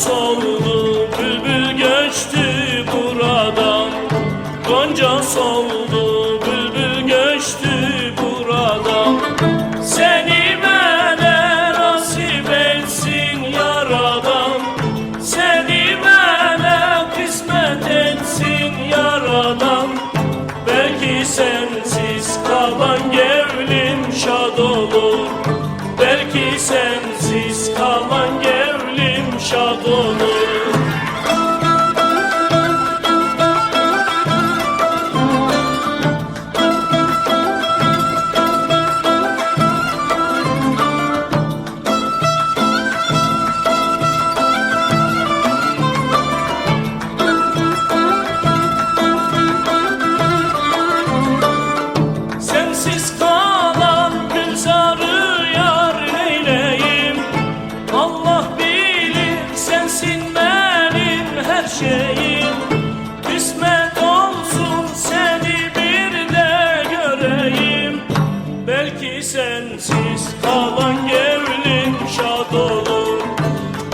soldu bülbül geçti buradan. Gonca soldu bülbül geçti buradan. Seni bana nasip etsin yaradan. Seni bana kısmet etsin yaradan. Belki sensiz kalan gel yaşadığını sensiz kalan gevlim şad olur.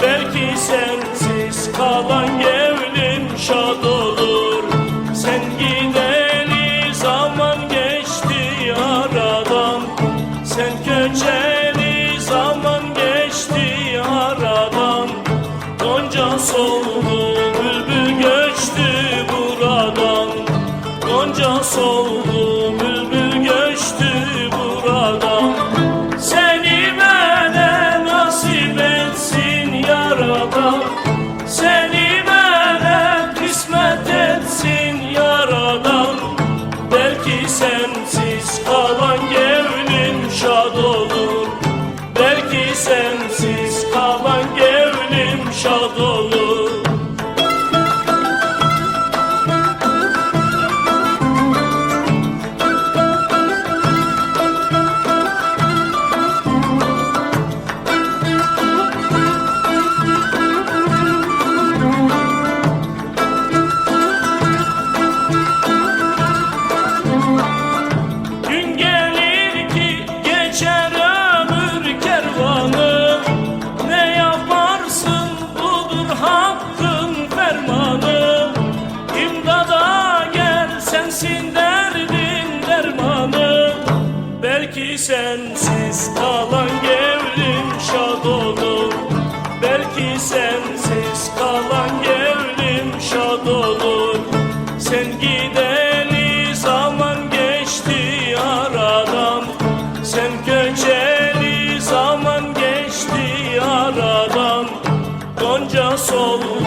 Belki sensiz kalan gevlim şad olur. Sen gideli zaman geçti aradan. Sen göçeli zaman geçti aradan. Gonca soldu Seni bana kısmet etsin yaradan. Belki sensiz kalan gevlim şad olur. Belki sensiz sensiz kalan gevlim şad olur Belki sensiz kalan gevlim şad olur Sen gideli zaman geçti aradan. Sen göçeli zaman geçti aradan. Gonca soldu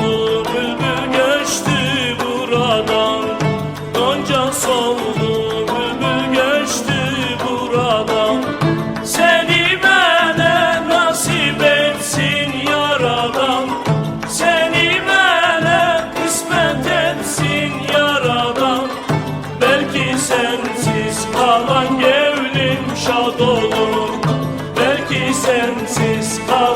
sensiz olur